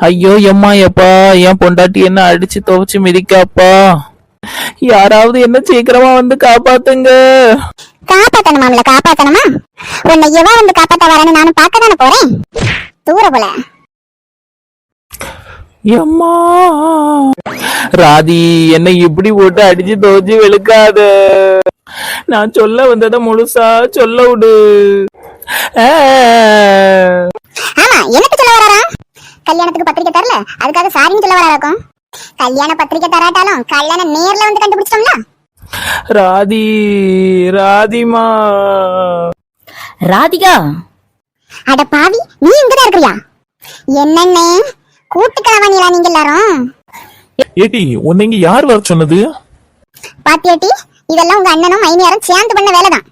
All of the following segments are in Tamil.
ஐயோ எம்மா எப்பா என் பொண்டாட்டி என்ன அடிச்சு துவைச்சு மிதிக்காப்பா? யாராவது என்ன சீக்கிரமா வந்து காப்பாத்துங்க. காப்பாத்தணுமாம்ல காப்பாத்தணுமா? உன்னை எவ வந்து காப்பாத்த வரேன்னு நானும் பார்க்க தானே போறேன். தூர போல. எம்மா! ராதி என்ன இப்படி போட்டு அடிச்சு துவைச்சு வெளுக்காத. நான் சொல்ல வந்ததை முழுசா சொல்ல விடு. ஆமா எனக்கு சொல்ல வராரா கல்யாணத்துக்கு பத்திரிக்கை தரல? அதுக்காக சாரின்னு சொல்ல வராராக்கும் கல்யாண பத்திரிக்கை தராட்டாலும் கல்யாணம் நேர்ல வந்து கண்டுபிடிச்சிட்டோம்ல? ராதி ராதிமா. ராதிகா? அட பாவி நீ இங்கதான் இருக்கிறியா? என்னண்ணே கூட்டுக்கிழவானியா நீங்க எல்லாரும்? ஏடி உன்னை இங்க யார் வர சொன்னது? பாத்தியாட்டி இதெல்லாம் உங்க அண்ணனும் மைனியாரும் சேர்ந்து பண்ண வேலைதான்.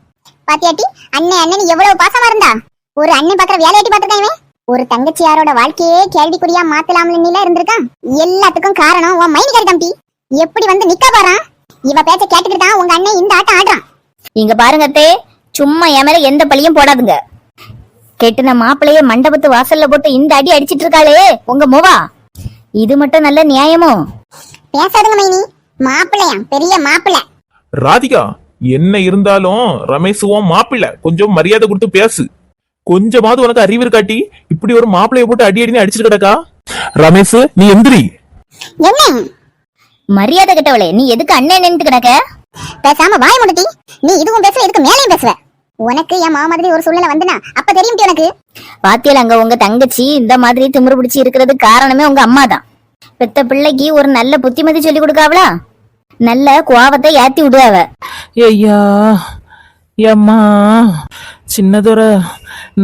பாத்தியாட்டி அண்ணன் அண்ணன் எவ்வளவு பாசமா இருந்தா? ஒரு அண்ணன் பாக்குற வேலையாட்டி பாத்துருக்காங்க ஒரு தங்கச்சியாரோட வாழ்க்கையே கேள்விக்குறியா மாத்தலாம்னு நீல இருந்திருக்கான் எல்லாத்துக்கும் காரணம் உன் மைனிகாரி தம்பி. எப்படி வந்து நிக்க போறான்? இவ பேச்ச கேட்டுக்கிட்டு தான் உங்க அண்ணன் இந்த ஆட்டம் ஆடுறான். இங்க பாருங்க அத்தே சும்மா என் மேல எந்த பழியும் போடாதுங்க. கெட்டுன மாப்பிளைய மண்டபத்து வாசல்ல போட்டு இந்த அடி அடிச்சிட்டு இருக்காளே உங்க மோவா? இது மட்டும் நல்ல நியாயமோ? பேசாதுங்க மைனி. மாப்பிள்ளையா? பெரிய மாப்பிள்ளை. ராதிகா என்ன இருந்தாலும் ரமேஷுவும் மாப்பிள்ள. கொஞ்சம் மரியாதை கொடுத்து பேசு. கொஞ்சமாவது உனக்கு அறிவு இருக்காட்டி இப்படி ஒரு மாப்பிளைய போட்டு அடி அடினு அடிச்சிட்டு கிடக்கா? ரமேஷ் நீ எந்திரி. என்ன? மரியாதை கெட்டவளே நீ எதுக்கு அண்ணன் நின்று கிடக்க? பேசாம வாய் முடுட்டி நீ இதுவும் பேசுவ இதுக்கு மேலேயும் பேசுவ. உனக்கு என் மாமா மாதிரி ஒரு சூழ்நிலை வந்துனா அப்ப தெரியும் உனக்கு. பாத்தியல அங்க உங்க தங்கச்சி இந்த மாதிரி திமிரு பிடிச்சி இருக்கிறது காரணமே உங்க அம்மா தான் பெத்த பிள்ளைக்கு ஒரு நல்ல புத்திமதி சொல்லி கொடுக்காவளா? நல்ல கோவத்தை ஏத்தி விடுவாவ. ஐயா எம்மா. சின்னதொர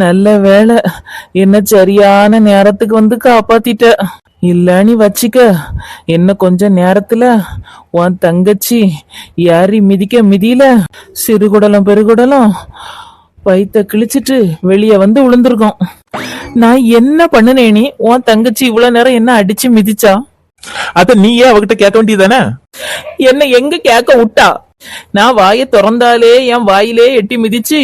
நல்ல வேலை என்ன சரியான நேரத்துக்கு வந்து காப்பாத்திட்ட. இல்ல நீ வச்சிக்க. என்ன கொஞ்ச நேரத்துல உன் தங்கச்சி யாரி மிதிக்க மிதியில சிறுகுடலம் பெருகுடலம் பைத்த கிழிச்சிட்டு வெளியே வந்து விழுந்திருக்கோம் நான் என்ன பண்ணுனேனி உன் தங்கச்சி இவ்வளவு நேரம் என்ன அடிச்சு மிதிச்சா? அத நீ ஏன் அவகிட்ட கேட்க வேண்டியதானே என்ன எங்க கேக்க விட்டா? நான் வாயை திறந்தாலே என் வாயிலே எட்டி மிதிச்சு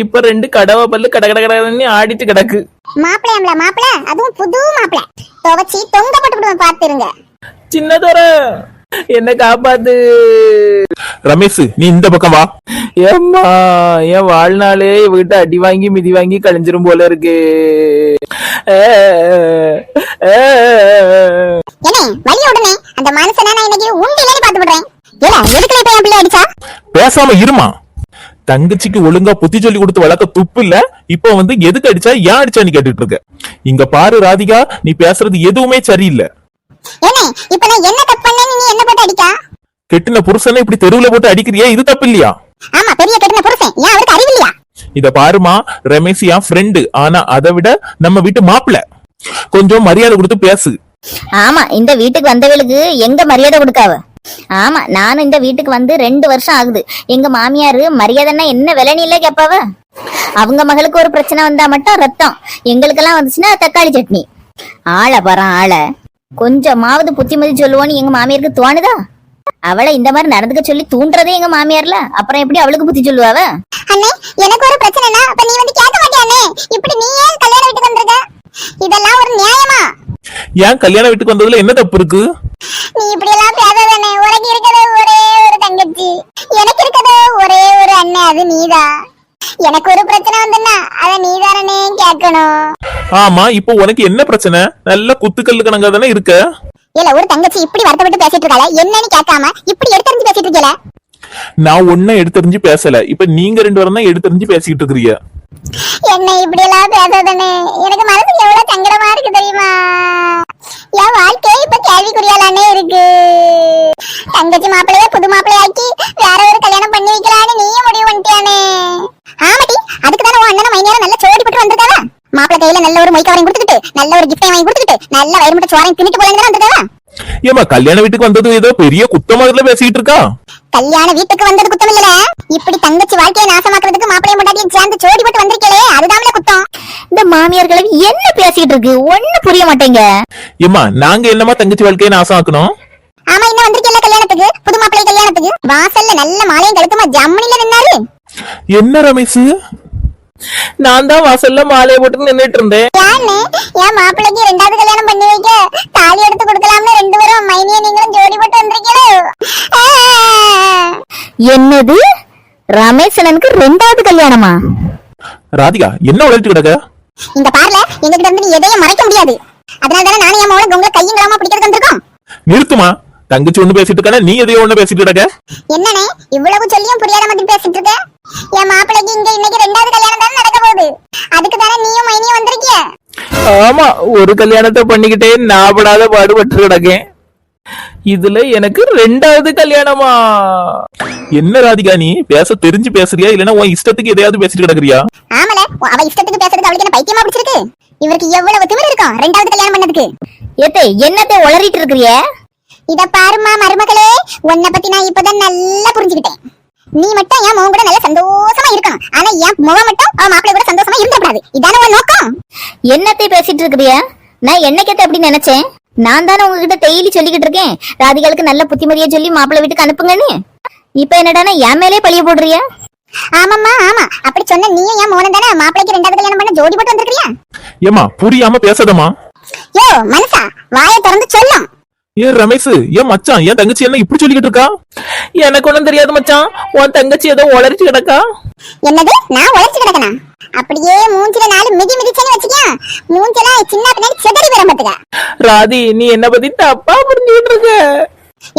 இப்ப ரெண்டு கடவா பல்லு கட கட கடன்னு ஆடிட்டு கிடக்கு. மாப்பிள்ளையாம்ல மாப்பிள்ள? அதுவும் புது மாப்பிள்ள. துவச்சி தொங்க போட்டு பாத்துருங்க சின்னதொர என்ன காப்பாத்து. ரமேஷ் நீ இந்த பக்கம் வா. ஏம்மா என் வாழ்நாளே இவகிட்ட அடி வாங்கி மிதி வாங்கி கழிஞ்சிரும் போல இருக்கு. ஏ, ஏ, என்ன வழி உடனே அந்த மனுஷனை நான் இன்னைக்கு உண்டிலேன்னு பாத்து விடுறேன். ஏல எதுக்குல இப்ப என் பிள்ளை அடிச்சா? பேசாம இருமா. தங்கச்சிக்கு ஒழுங்கா புத்தி சொல்லி கொடுத்து வளர்க்க துப்பு இல்ல இப்ப வந்து எதுக்கு அடிச்சா ஏன் அடிச்சான்னு கேட்டுட்டு இருக்க. இங்க பாரு ராதிகா நீ பேசுறது எதுவுமே சரியில்லை. என்ன இப்ப நான் என்ன தப்பு பண்ணேன்னு நீ என்ன போட்டு அடிக்கா கெட்டின புருஷனை இப்படி தெருவுல போட்டு அடிக்கிறியே? இது தப்பு இல்லையா ஆமா பெரிய கெட்டின புருஷன். ஏன் அவருக்கு அறிவு இல்லையா? இத பாருமா ரமேஷ் என் ஃப்ரெண்டு ஆனா அதை விட நம்ம வீட்டு மாப்பிள்ள கொஞ்சம் மரியாதை கொடுத்து பேசு. ஆமா இந்த வீட்டுக்கு வந்தவளுக்கு எங்க மரியாதை கொடுக்காவ? ஆமா நானும் இந்த வீட்டுக்கு வந்து ரெண்டு வருஷம் ஆகுது. எங்க மாமியாரு மரியாதைன்னா என்ன விலைனில்ல கேப்பாவ? அவங்க மகளுக்கு ஒரு பிரச்சனை வந்தா மட்டும் ரத்தம். எங்களுக்கெல்லாம் வந்துச்சுன்னா தக்காளி சட்னி. ஆளை பாறான் ஆளை. கொஞ்சமாவது புத்திமதி சொல்லுவோன்னு எங்க மாமியாருக்கு தோணுதா? அவளை இந்த மாதிரி நடந்துக்க சொல்லி தூண்டுறதே எங்க மாமியார்ல? அப்புறம் எப்படி அவளுக்கு புத்தி சொல்லுவாவ? அண்ணே எனக்கு ஒரு பிரச்சனைனா அப்ப நீ வந்து கேட்க மாட்டியானே இப்படி நீ ஏன் கல்யாண வீட்டுக்கு வந்திருக்க? இதெல்லாம் ஒரு நியாயமா? ஏன் கல்யாண வீட்டுக்கு வந்ததுல என்ன தப்பு இருக்கு? நீ இப்படி எல்லாம் பேசாதானே உனக்கு இருக்கிறது ஒரே ஒரு தங்கச்சி. எனக்கு இருக்கிறது ஒரே ஒரு அண்ணன் அது நீதான் எனக்கு ஒரு பிரச்சனை வந்துன்னா அத நீதானே கேட்கணும். ஆமா இப்போ உனக்கு என்ன பிரச்சனை? நல்ல குத்துக்கல்லு கணக்கா தானே இருக்க? இல்ல ஒரு தங்கச்சி இப்படி வருத்தப்பட்டு பேசிட்டு இருக்காள? என்னன்னு கேட்காம இப்படி எடுத்தறிஞ்சு பேசிட்டு இருக்கல நான் ஒன்னும் எடுத்தறிஞ்சு பேசல. இப்ப நீங்க ரெண்டு பேரும் தான் எடுத்தறிஞ்சு பேசிக்கிட்டு இருக்கிறீங்க. என்ன இப்படி எல்லாம் பேசாதானே எனக்கு மனசுக்கு எவ்வளவு சங்கடமா இருக்கு தெரியுமா? என் வாழ்க்கையே இப்ப கேள்விக்குறியாலானே இருக்கு. தங்கச்சி மாப்பிள்ளைய புது மாப்பிள்ளையாக்கி வேற ஒரு கல்யாணம் பண்ணி வைக்கலான்னு நீயும் முடிவு பண்ணிட்டியானே? ஆமாட்டி அதுக்கு தானே உன் அண்ணன் மைனேரம் நல்ல சோடி போட்டு வந்திருக்காவ? மாப்பிள்ளை கையில நல்ல ஒரு மொய் கவரையும் கொடுத்துட்டு நல்ல ஒரு கிஃப்டையும் வாங்கி கொடுத்துட்டு நல்ல வயிறு முட்டை சோறையும் தின்னுட்டு போலன்னு வந்திருக்காவ? ஏமா கல்யாண வீட்டுக்கு வந்தது ஏதோ பெரிய குத்தமாதிரில பேசிக்கிட்டு இருக்கா? கல்யாண வீட்டுக்கு வந்தது குத்தம் இல்லல இப்படி தங்கச்சி வாழ்க்கையை நாசமாக்குறதுக்கு மாப்பிள்ளைய முட்டாட்டியும் சேர்ந்து சோடி போட்டு வந்திருக்கலே அதுதான்ல குத்தம். இந்த மாமியார்களை என்ன பேசிக்கிட்டு இருக்கு? ஒண்ணு புரிய மாட்டேங்க. ஏமா நாங்க என்னமா தங்கச்சி வாழ்க்கையை நாசம் ஆக்கணும் ஆமா இன்னும் வந்திருக்கல கல்யாணத்துக்கு? புது மாப்பிள்ளை கல்யாணத்துக்கு? வாசல்ல நல்ல மாலையும் கழுத்துமா ஜம்முனில நின்னாரு. என்ன ரமேஷ்? நான் தான் வாசல்ல மாலையை போட்டு நின்னுட்டு இருந்தேன். யான்னு என் மாப்பிள்ளைக்கு ரெண்டாவது கல்யாணம் பண்ணி வைக்க தாலி எடுத்து கொடுக்கலாம்னு ரெண்டு பேரும் மைனிய நீங்களும் ஜோடி போட்டு வந்திருக்கீங்களோ. என்னது? ரமேசனனுக்கு ரெண்டாவது கல்யாணமா? ராதிகா என்ன உழைச்சிட்டு கிடக்க? இந்த பார்ல எங்ககிட்ட இருந்து நீ எதையும் மறைக்க முடியாது. அதனால தானே நானும் என் மோளை உங்களை கையும் கிளம்ப பிடிக்கிறது வந்திருக்கோம். நிறுத்துமா? தங்கச்சி ஒண்ணு பேசிட்டு இருக்கானே? நீ எதையோ ஒண்ணு பேசிட்டு கிடக்க? என்னனே இவ்வளவு சொல்லியும் புரியாத மாதிரி பேசிட்டு இருக்க? என் மாப்பிள்ளைக்கு இங்க இன்னைக்கு ரெண்டாவது கல்யாணம் தானே நடக்க போகுது. அதுக்கு தானே நீயும் மைனியும் வந்திருக்கிய? ஆமா ஒரு கல்யாணத்தை பண்ணிக்கிட்டே நாபடாத பாடுபட்டு கிடக்கேன். இதுல எனக்கு ரெண்டாவது கல்யாணமா? என்ன ராதிகா நீ? பேச தெரிஞ்சு பேசுறியா? இல்லனா உன் இஷ்டத்துக்கு எதையாவது பேசிட்டு கிடக்குறியா? ஆமல அவ இஷ்டத்துக்கு பேசுறது அவளுக்கு என்ன பைத்தியமா பிடிச்சிருக்கு? இவருக்கு எவ்வளவு திமிரு இருக்கும் ரெண்டாவது கல்யாணம் பண்ணதுக்கு? ஏத்தே என்னத்தை உளறிட்டு இருக்கிறிய? இத பாருமா மருமகளே உன்னை பத்தி நான் இப்பதான் நல்லா புரிஞ்சுக்கிட்டேன். நீ மட்டும் என் முகம் கூட நல்ல சந்தோஷமா இருக்கணும். ஆனா என் முகம் மட்டும் அவன் மாப்பிள்ளை கூட சந்தோஷமா இருந்தக்கூடாது இதான உன் நோக்கம். என்னத்தை பேசிட்டு இருக்கிறிய? நான் என்னைக்கத்தை அப்படி நினைச்சேன்? நான் தானே உங்ககிட்ட டெய்லி சொல்லிக்கிட்டு இருக்கேன். ராதிகாளுக்கு நல்ல புத்திமதியை சொல்லி மாப்பிள்ளை வீட்டுக்கு அனுப்புங்கன்னு. இப்ப என்னடானா என் மேலே பழிய போடுறியா? ஆமாம்மா ஆமா. அப்படி சொன்ன நீயும் என் மோனம் தானே மாப்பிள்ளைக்கு ரெண்டாவது கல்யாணம் பண்ண ஜோடி போட்டு வந்திருக்கியா ஏமா புரியாம பேசாதம்மா. யோ மனுஷா வாயை திறந்து சொல்லும். ஏன் ரமேஷ் ஏன் மச்சான் ஏன் தங்கச்சி என்ன இப்படி சொல்லிக்கிட்டு இருக்கா? எனக்கு ஒண்ணும் தெரியாது மச்சான். உன் தங்கச்சி ஏதோ உளறிச்சு கிடக்கா? என்னது? நான் உழைச்சு கிடக்கனா? அப்படியே மூஞ்சில நாலு மிதி மிதிச்சேன்னு வச்சுக்கியா? மூஞ்சில சின்ன பின்னாடி செதறி வரும் பாத்துக்க. ராதி நீ என்ன பத்தி தப்பா புரிஞ்சுக்கிட்டு இருக்க.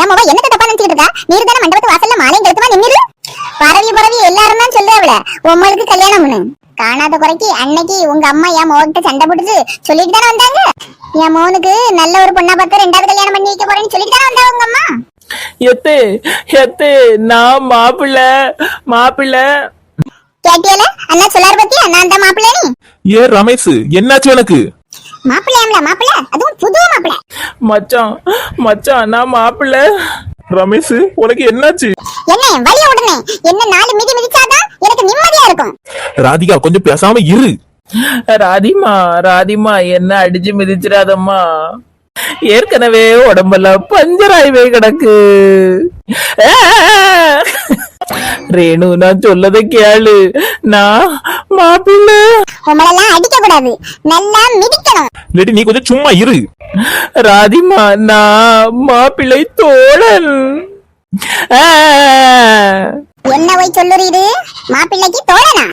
என் மொபைல் என்னத்த தப்பா நினைச்சிட்டு இருக்கா? நீர் தானே மண்டபத்து வாசல்ல மாலையும் கழுத்துமா நின்னுரு? பரவி பரவி எல்லாரும் தான் சொல்லுவாவில உங்களுக்கு கல்யாணம்னு காணாத குறைக்கு அன்னைக்கு உங்க அம்மா என் மோகிட்ட சண்டை போட்டுட்டு சொல்லிட்டு தானே வந்தாங்க? என் மோனுக்கு நல்ல ஒரு பொண்ணா பார்த்து ரெண்டாவது கல்யாணம் பண்ணி வைக்க போறேன்னு சொல்லிட்டு தானே வந்தாங்க உங்க அம்மா? எத்து எத்து நான் மாப்பிள்ள மாப்பிள்ள. கேட்டியல? அண்ணா சொல்லாரு பத்தியா? நான் தான் மாப்பிள்ளை நீ? ஏன் ரமேஷ் என்னாச்சு எனக்கு மாப்பிள்ளையாம்ல மாப்பிள்ளை? அதுவும் புது மாப்பிள்ளை. மச்சான் மச்சான் நான் மாப்பிள்ள. ரமேஷ் உனக்கு என்னாச்சு? என்ன வழிய உடனே. என்ன நாலு மிதி மிதிச்சாதான் எனக்கு நிம்மதியா இருக்கும். ராதிகா கொஞ்சம் பேசாம இரு. ராதிமா ராதிமா என்ன அடிச்சு மிதிச்சிடாதம்மா. ஏற்கனவே உடம்பெல்லாம் பஞ்சராய்வே கிடக்கு! ரேணு நான் சொல்லதை கேளு. நான் மாப்பிள்ள உங்களெல்லாம் அடிக்க கூடாது நல்லா மிதிக்கணும். இல்லாட்டி நீ கொஞ்சம் சும்மா இரு. ராதிமா நான் மாப்பிள்ளை தோழன். ஆ! என்ன போய் சொல்லுறீரு மாப்பிள்ளைக்கு தோழனா?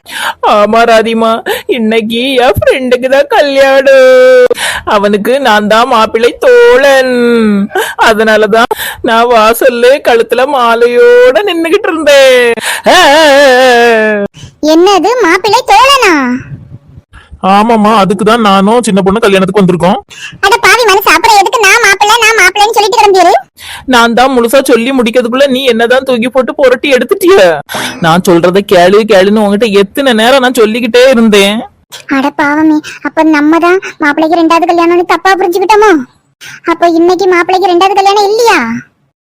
ஆமா ராதிமா இன்னைக்கு என் ஃப்ரெண்டுக்கு தான் கல்யாணம். அவனுக்கு நான் தான் மாப்பிள்ளை தோழன். அதனாலதான் நான் வாசல்ல கழுத்துல மாலையோட நின்னுகிட்டு இருந்தேன்! என்னது மாப்பிள்ளை தோழனா? ஆமாமா அதுக்கு தான் நானும் சின்ன பொண்ணு கல்யாணத்துக்கு வந்திருக்கோம். அட பாவி மனசு எதுக்கு நான் மாப்பிள்ளை நான் மாப்பிள்ளைன்னு சொல்லிட்டு கிடந்தீரு? நான் தான் முழுசா சொல்லி முடிக்கிறதுக்குள்ள நீ என்னதான் தூக்கி போட்டு புரட்டி எடுத்துட்டிய? நான் சொல்றத கேளு கேளுன்னு உன்கிட்ட எத்தனை நேரம் நான் சொல்லிக்கிட்டே இருந்தேன். அட பாவமே அப்ப நம்ம தான் மாப்பிள்ளைக்கு ரெண்டாவது கல்யாணம்னு தப்பா புரிஞ்சுக்கிட்டோமோ? அப்ப இன்னைக்கு மாப்பிள்ளைக்கு ரெண்டாவது கல்யாணம் இல்லையா?